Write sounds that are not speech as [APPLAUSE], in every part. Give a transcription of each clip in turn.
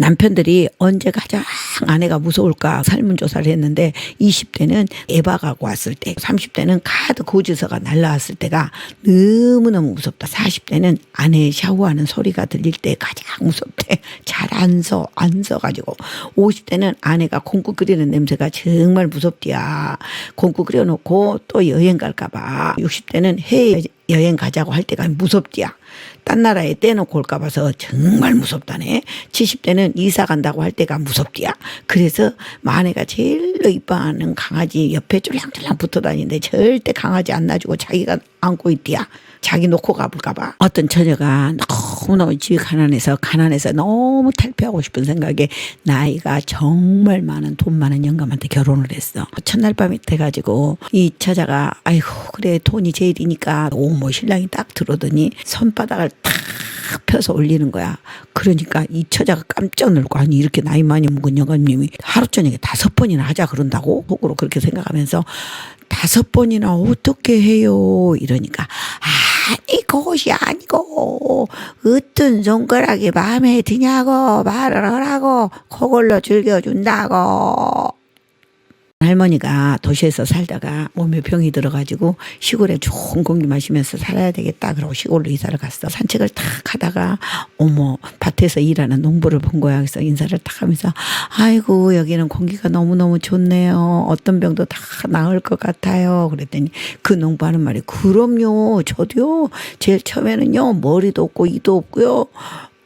남편들이 언제 가장 아내가 무서울까 설문조사를 했는데 20대는 에바가 왔을 때 30대는 카드 고지서가 날라왔을 때가 너무너무 무섭다. 40대는 아내 샤워하는 소리가 들릴 때 가장 무섭대. 잘 안 서, 안 서가지고. 50대는 아내가 콩국 끓이는 냄새가 정말 무섭디야. 콩국 끓여놓고 또 여행 갈까봐. 60대는 해외 여행 가자고 할 때가 무섭디야. 딴 나라에 떼놓고 올까 봐서 정말 무섭다네. 70대는 이사 간다고 할 때가 무섭디야. 그래서 아내가 제일로 이뻐하는 강아지 옆에 쫄랑쫄랑 붙어 다니는데 절대 강아지 안 놔주고 자기가 안고 있디야. 자기 놓고 가볼까 봐. 어떤 처녀가 너무너무 집이 가난해서 가난해서 너무 탈피하고 싶은 생각에 나이가 정말 많은 돈 많은 영감한테 결혼을 했어. 첫날 밤이 돼가지고 이 처자가 아이고 그래 돈이 제일이니까 오모 신랑이 딱 들어오더니 손바닥 을 탁 펴서 올리는 거야. 그러니까 이 처자가 깜짝 놀고 아니 이렇게 나이 많이 먹은 영감님이 하루 저녁에 다섯 번이나 하자 그런다고? 속으로 그렇게 생각하면서 다섯 번이나 어떻게 해요? 이러니까 아니 그것이 아니고 어떤 손가락이 마음에 드냐고 말을 하라고 그걸로 즐겨준다고 할머니가 도시에서 살다가 몸에 병이 들어가지고 시골에 좋은 공기 마시면서 살아야 되겠다 그러고 시골로 이사를 갔어. 산책을 탁 하다가 어머 밭에서 일하는 농부를 본 거야. 그래서 인사를 탁 하면서 아이고 여기는 공기가 너무너무 좋네요. 어떤 병도 다 나을 것 같아요. 그랬더니 그 농부 하는 말이 그럼요. 저도요. 제일 처음에는요. 머리도 없고 이도 없고요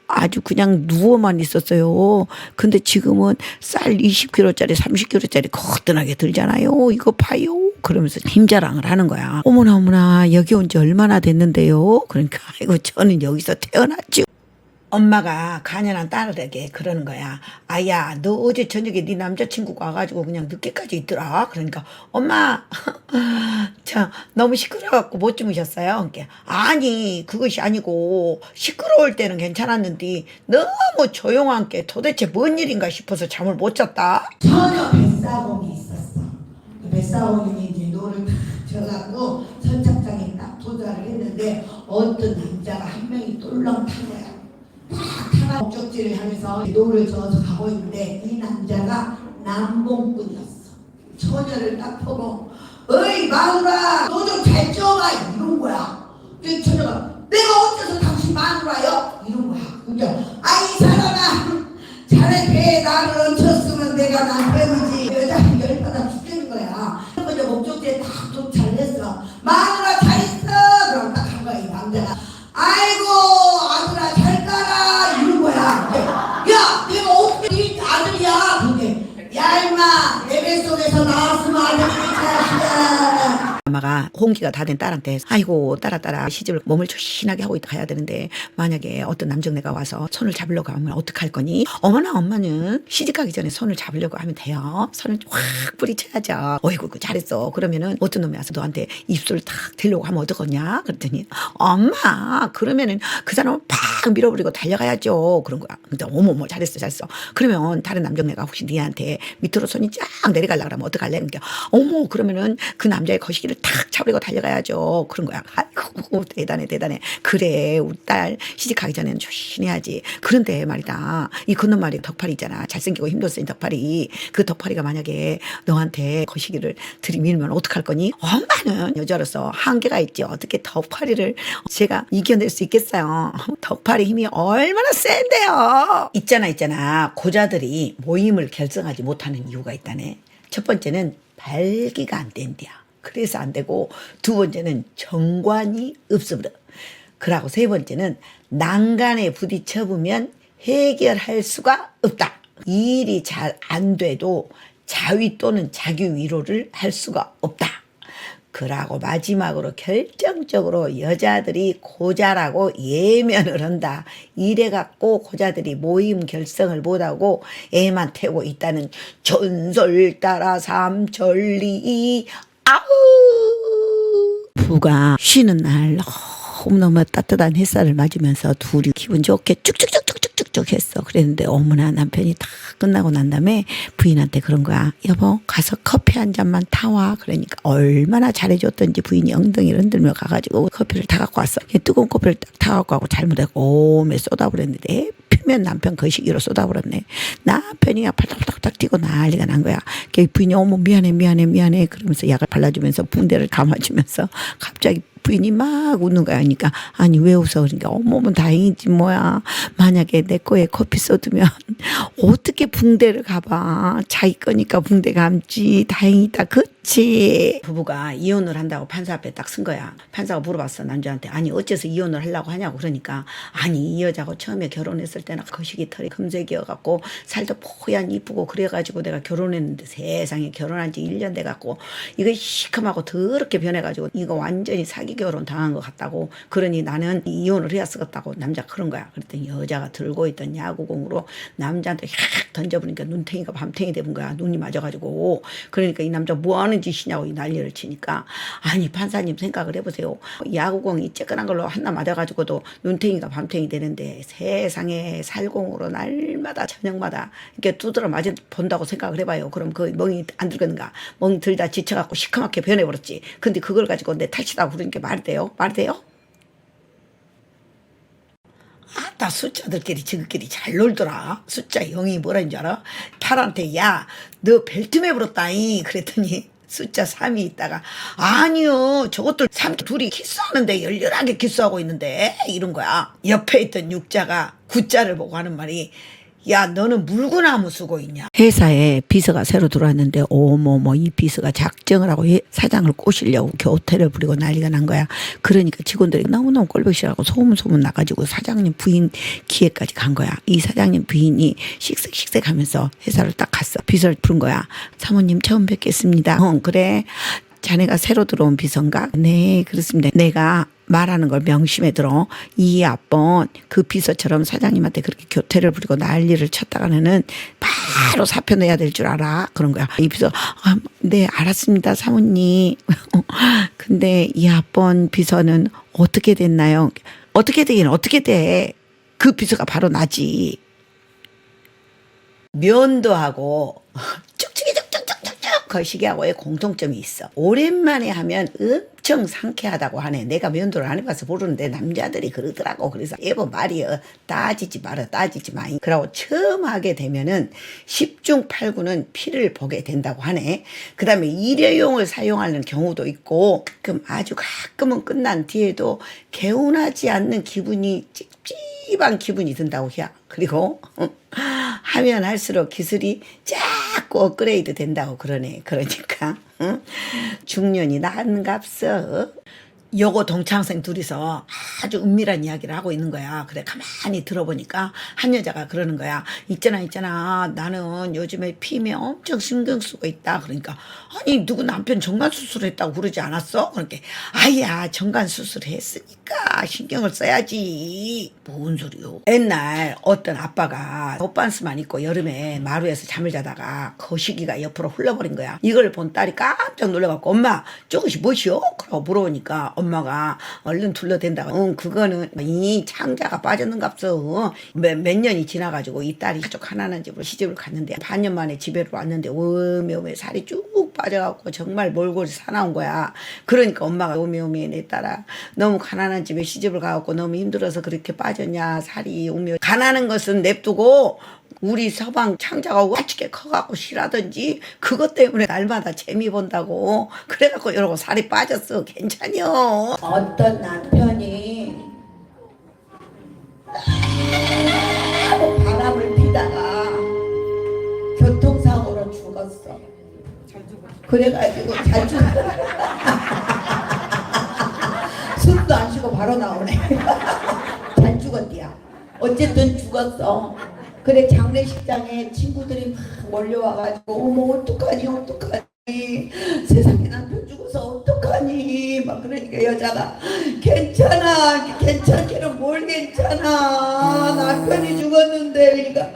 아주 그냥 누워만 있었어요. 근데 지금은 쌀 20kg짜리, 30kg짜리 거뜬하게 들잖아요. 이거 봐요. 그러면서 힘자랑을 하는 거야. 어머나, 어머나, 여기 온 지 얼마나 됐는데요? 그러니까, 아이고, 저는 여기서 태어났죠. 엄마가 간연한 딸에게 그러는 거야. 아야, 너 어제 저녁에 네 남자친구가 와가지고 그냥 늦게까지 있더라. 그러니까, 엄마, [LAUGHS] 저 너무 시끄러워갖고 못 주무셨어요. 그러니까, 아니, 그것이 아니고, 시끄러울 때는 괜찮았는데, 너무 조용한 게 도대체 뭔 일인가 싶어서 잠을 못 잤다. 전혀 뱃사공이 있었어. 그 뱃사공이 이제 노를 탁 져갖고 선착장에 딱 도달을 했는데 어떤 남자가 한 명이 똘렁 탄 거야. 딱 타가 목적지를 향해서 노를 저어서 가고 있는데 이 남자가 남봉꾼이었어. 처녀를 딱 보고 어이 마누라 너 좀 잘 쪄봐 이런 거야. 그 처녀가 내가 어째서 당신 마누라요? 이런 거야. 그러니까 아이 사람아 자네 배에 나를 얹혔으면 내가 남 임마 내뱃 엄마가 홍기가 다 된 딸한테 아이고 딸아 딸아 시집을 몸을 조신하게 하고 가야 되는데 만약에 어떤 남정네가 와서 손을 잡으려고 하면 어떡할 거니? 어머나 엄마는 시집 가기 전에 손을 잡으려고 하면 돼요. 손을 확 뿌리쳐야죠. 어이구 그 잘했어. 그러면은 어떤 놈이 와서 너한테 입술을 탁 대려고 하면 어떡하냐? 그랬더니 엄마 그러면은 그 사람을 팍 밀어버리고 달려가야죠. 그런 거야. 근데 어머머 잘했어 잘했어. 그러면 다른 남정네가 혹시 니한테 밑으로 손이 쫙 내려가려고 하면 어떡할래? 그러니까 어머 그러면은 그 남자의 거시기를 탁 차버리고 달려가야죠. 그런 거야. 아이고 대단해 대단해. 그래 우리 딸 시집 가기 전에는 조심해야지. 그런데 말이다. 이 그놈 말이 덕팔이 있잖아. 잘생기고 센 덕팔이. 그 덕팔이가 만약에 너한테 거시기를 들이밀면 어떡할 거니? 엄마는 여자로서 한계가 있지. 어떻게 덕팔이를 제가 이겨낼 수 있겠어요. 덕팔이 힘이 얼마나 센데요. 있잖아 있잖아. 고자들이 모임을 결성하지 못하는 이유가 있다네. 첫 번째는 발기가 안 된대야. 그래서 안 되고 두 번째는 정관이 없으므로 그러고 세 번째는 난간에 부딪혀 보면 해결할 수가 없다. 이 일이 잘 안 돼도 자위 또는 자기 위로를 할 수가 없다. 그러고 마지막으로 결정적으로 여자들이 고자라고 예면을 한다. 이래갖고 고자들이 모임 결성을 못하고 애만 태고 있다는 전설 따라 삼천리 아우 부가 쉬는 날 너무너무 따뜻한 햇살을 맞으면서 둘이 기분 좋게 쭉쭉쭉쭉쭉쭉 했어. 그랬는데 어머나 남편이 다 끝나고 난 다음에 부인한테 그런 거야. 여보 가서 커피 한 잔만 타와. 그러니까 얼마나 잘해줬던지 부인이 엉덩이를 흔들며 가가지고 커피를 다 갖고 왔어. 뜨거운 커피를 딱다 갖고 하고 잘못하고 오메 쏟아버렸는데 하필이면 남편 거시기로 쏟아버렸네. 남편이 팔딱팔딱 뛰고 난리가 난 거야. 걔 부인이 어머 미안해 미안해 미안해 그러면서 약을 발라주면서 붕대를 감아주면서 갑자기 부인이 막 웃는 거야. 그러니까 아니 왜 웃어? 그러니까 어머머 다행이지 뭐야. 만약에 내 거에 커피 쏟으면 [LAUGHS] 어떻게 붕대를 감아? 자기 거니까 붕대 감지. 다행이다. 그치? 부부가 이혼을 한다고 판사 앞에 딱 쓴 거야. 판사가 물어봤어 남자한테 아니 어째서 이혼을 하려고 하냐고 그러니까 아니 이 여자하고 처음에 결혼했을 때는 거시기 털이 금색이어갖고 살도 뽀얀 이쁘고 그래가지고 내가 결혼했는데 세상에 결혼한 지 1년 돼갖고 이거 시커멓고 더럽게 변해가지고 이거 완전히 사기 결혼 당한 것 같다고. 그러니 나는 이혼을 해야 쓰겠다고. 남자 그런 거야. 그랬더니 여자가 들고 있던 야구공으로 남자한테 확 던져보니까 눈탱이가 밤탱이 돼본 거야. 눈이 맞아가지고. 그러니까 이 남자 뭐 하는 짓이냐고 이 난리를 치니까. 아니 판사님 생각을 해보세요. 야구공이 쬐끈한 걸로 하나 맞아가지고도 눈탱이가 밤탱이 되는데 세상에 살공으로 날마다 저녁마다 이렇게 두드러 맞아 본다고 생각을 해봐요. 그럼 그 멍이 안 들겠는가? 멍 들다 지쳐갖고 시커멓게 변해버렸지. 근데 그걸 가지고 내 탈치다고 그러니까 말이 돼요? 말이 돼요? 아따 숫자들끼리 지그끼리 잘 놀더라. 숫자 0이 뭐라는 줄 알아? 팔한테 야 너 벨트 매불었다이 그랬더니 숫자 3이 있다가 아니요 저것들 삼 둘이 키스하는데 열렬하게 키스하고 있는데. 이런 거야. 옆에 있던 육자가 구자를 보고 하는 말이 야 너는 물구나무 쓰고 있냐? 회사에 비서가 새로 들어왔는데 어머머 이 비서가 작정을 하고 회- 사장을 꼬시려고 교태를 부리고 난리가 난 거야. 그러니까 직원들이 너무너무 꼴보기 싫어하고 소문소문 나가지고 사장님 부인 기회까지 간 거야. 이 사장님 부인이 씩씩씩씩하면서 회사를 딱 갔어. 비서를 부른 거야. 사모님 처음 뵙겠습니다. 어 그래 자네가 새로 들어온 비서인가? 네, 그렇습니다. 내가 말하는 걸 명심해 들어. 이 앞번 그 비서처럼 사장님한테 그렇게 교태를 부리고 난리를 쳤다가는 바로 사표 내야 될 줄 알아. 그런 거야. 이 비서, 아, 네, 알았습니다, 사모님. [LAUGHS] 근데 이 앞번 비서는 어떻게 됐나요? 어떻게 되긴 어떻게 돼? 그 비서가 바로 나지. 면도 하고 쭉쭉쭉쭉쭉 거시기하고의 공통점이 있어. 오랜만에 하면 엄청 상쾌하다고 하네. 내가 면도를 안 해봐서 모르는데 남자들이 그러더라고. 그래서 예보 말이여 따지지 마라 따지지 마. 그러고 처음 하게 되면은 10중 8구는 피를 보게 된다고 하네. 그 다음에 일회용을 사용하는 경우도 있고 그럼 아주 가끔은 끝난 뒤에도 개운하지 않는 기분이 찝찝 한 기분이 든다고 해. 그리고 [LAUGHS] 하면 할수록 기술이 자꾸 업그레이드 된다고 그러네. 그러니까 응? 중년이 나은갑서. 요거 동창생 둘이서 아주 은밀한 이야기를 하고 있는 거야. 그래 가만히 들어보니까 한 여자가 그러는 거야. 있잖아 있잖아 나는 요즘에 피임에 엄청 신경 쓰고 있다. 그러니까 아니 누구 남편 정관 수술했다고 그러지 않았어? 그러니까 아야 정관 수술했으니까 신경을 써야지. 뭔 소리요? 옛날 어떤 아빠가 옷반스만 입고 여름에 마루에서 잠을 자다가 거시기가 옆으로 흘러버린 거야. 이걸 본 딸이 깜짝 놀라갖고 엄마 저것이 뭐시오? 그러고 물어보니까 엄마가 얼른 둘러댄다고. 응 그거는 이 창자가 빠졌는갑서 몇, 몇 년이 지나가지고 이 딸이 가족 하나는 집으로 시집을 갔는데 반년 만에 집에 왔는데 오메오메 살이 쭉 빠져갖고 정말 몰골 사나운 거야. 그러니까 엄마가 오메오메 내 딸아 너무 가난한 집에 시집을 가갖고 너무 힘들어서 그렇게 빠졌냐 살이 오메. 가난한 것은 냅두고 우리 서방 창자가 와치게 커갖고 싫어하던지 그것 때문에 날마다 재미 본다고. 그래갖고 이러고 살이 빠졌어. 괜찮여. 어떤 남편이 너무 바람을 피다가 교통사고로 죽었어. 그래가지고 잘 죽... 숨도 안 쉬고 바로 나오네. [LAUGHS] 잘 죽었디야. 어쨌든 죽었어 그래 장례식장에 친구들이 막 몰려와가지고 어머 어떡하니 어떡하니. 세상에 남편 죽어서 어떡하니. 막 그러니까 여자가 괜찮아 괜찮기는 뭘 괜찮아. 남편이 죽었는데. 그러니까